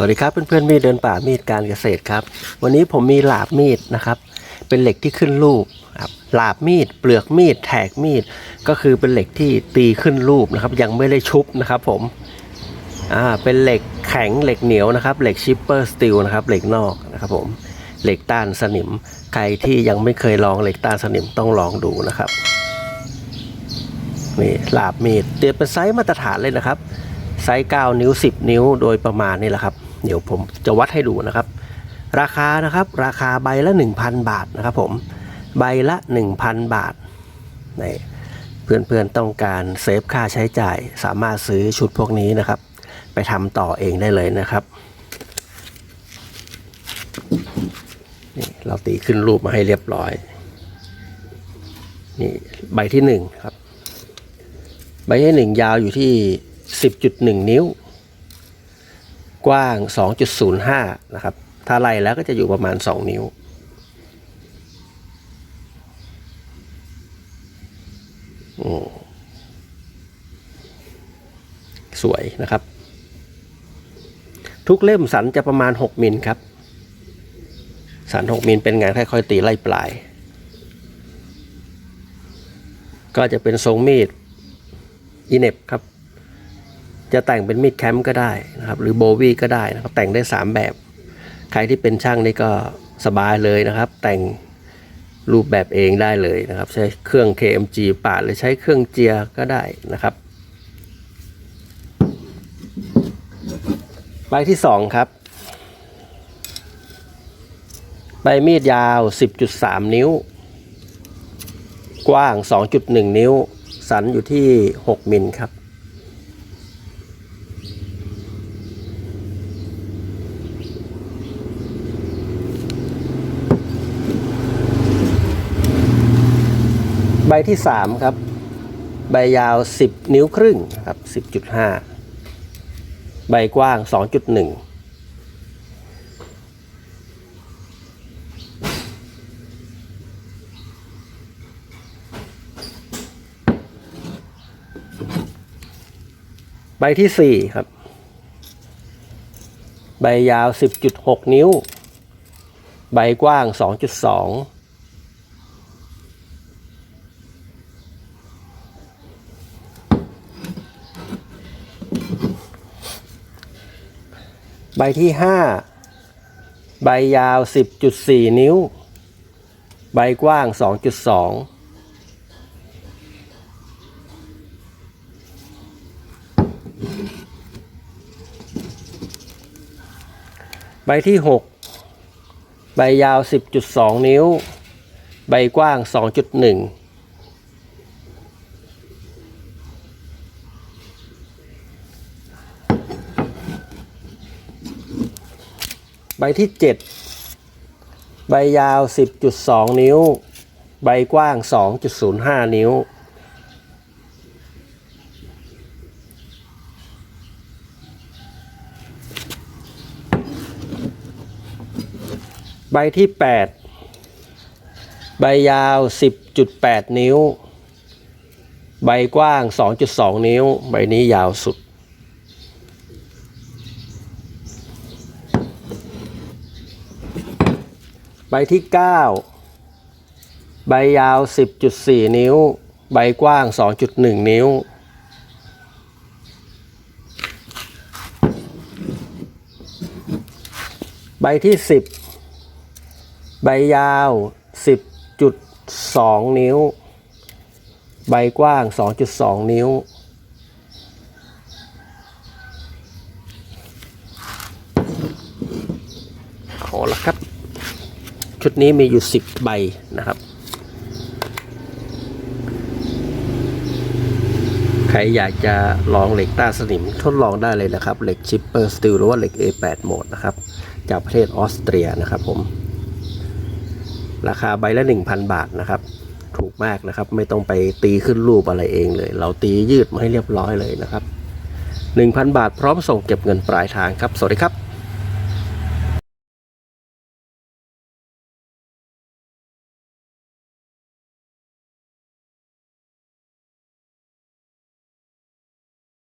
วัสดีครับเพื่อนๆมีดเดินป่ามีดการเกษตรครับ วันนี้ผมมีหลาบมีดนะครับ เป็นเหล็กที่ขึ้นรูปครับหลาบมีด เปลือกมีด แถกมีด ก็คือเป็นเหล็กที่ตีขึ้นรูปนะครับ ยังไม่ได้ชุบนะครับผมอ่าเป็นเหล็กแข็งเหล็กเหนียวนะครับ เหล็กชิปเปอร์สตีลนะครับเหล็กนอกนะครับผมเหล็กต้านสนิม ใครที่ยังไม่เคยลองเหล็กต้านสนิมต้องลองดูนะครับนี่หลาบมีดเตรียมเป็นไซส์มาตรฐานเลยนะครับไซส์9นิ้ว 10 นิ้วโดยประมาณนี่แหละครับ เดี๋ยวผมจะวัดให้ดูนะครับ ราคานะครับราคาใบละ 1,000 บาทนะครับผมใบละ 1,000 บาทนี่เพื่อนๆต้องการเซฟค่าใช้จ่าย สามารถซื้อชุดพวกนี้นะครับ ไปทำต่อเองได้เลยนะครับนี่เราตีขึ้นรูปมาให้เรียบร้อยนี่ใบที่หนึ่งครับ ใบที่หนึ่งยาวอยู่ที่ 10.1 นิ้ว กว้าง 2.05 นะครับ ถ้าไล่แล้วก็จะอยู่ประมาณ 2 นิ้ว โอ้สวยนะครับ ทุกเล่มสันจะประมาณ 6 มิลครับ สัน 6 มิลเป็นงานค่อยๆตีไล่ปลาย ก็จะเป็นทรงมีดอีเน็บครับ จะแต่งเป็นมีดแคมป์ก็ได้นะครับ หรือโบวีก็ได้นะครับ แต่งได้ 3 แบบ ใครที่เป็นช่างนี่ก็สบายเลยนะครับ แต่งรูปแบบเองได้เลยนะครับ ใช้เครื่อง KMG ปาดหรือใช้เครื่องเจียก็ได้นะครับ ใบที่ 2 ครับ ใบมีดยาว 10.3 นิ้ว กว้าง 2.1 นิ้ว สันอยู่ที่ 6 มิลครับ ใบที่3ครับ ใบยาว10นิ้วครึ่งครับ10.5ใบกว้าง2.1ใบที่4ครับ ใบยาว 10.6 นิ้ว ใบกว้าง 2.2 ใบที่5ใบยาว 10.4 นิ้ว ใบกว้าง 2.2ใบที่ 6 ใบยาว 10.2 นิ้ว ใบกว้าง 2.1 ใบที่ 7 ใบยาว 10.2 นิ้ว ใบกว้าง 2.05 นิ้ว ใบที่ 8 ใบยาว 10.8 นิ้ว ใบกว้าง 2.2 นิ้ว ใบนี้ยาวสุด ใบที่ 9 ใบยาว 10.4 นิ้ว ใบกว้าง 2.1 นิ้ว ใบที่ 10 ใบยาว 10.2 นิ้ว ใบกว้าง 2.2 นิ้วเอาละครับ ชุดนี้มีอยู่ 10 ใบนะครับ ใครอยากจะลองเหล็กต้าสนิมทดลองได้เลยนะครับ เหล็กชิปเปอร์สตีลหรือว่าเหล็ก A8 โหมดนะครับ จากประเทศออสเตรียนะครับผม ราคาใบละ 1,000 บาทนะครับถูกมากนะครับ ไม่ต้องไปตีขึ้นรูปอะไรเองเลย เราตียืดมาให้เรียบร้อยเลยนะครับ 1,000 บาทพร้อมส่งเก็บเงินปลายทางครับ สวัสดีครับ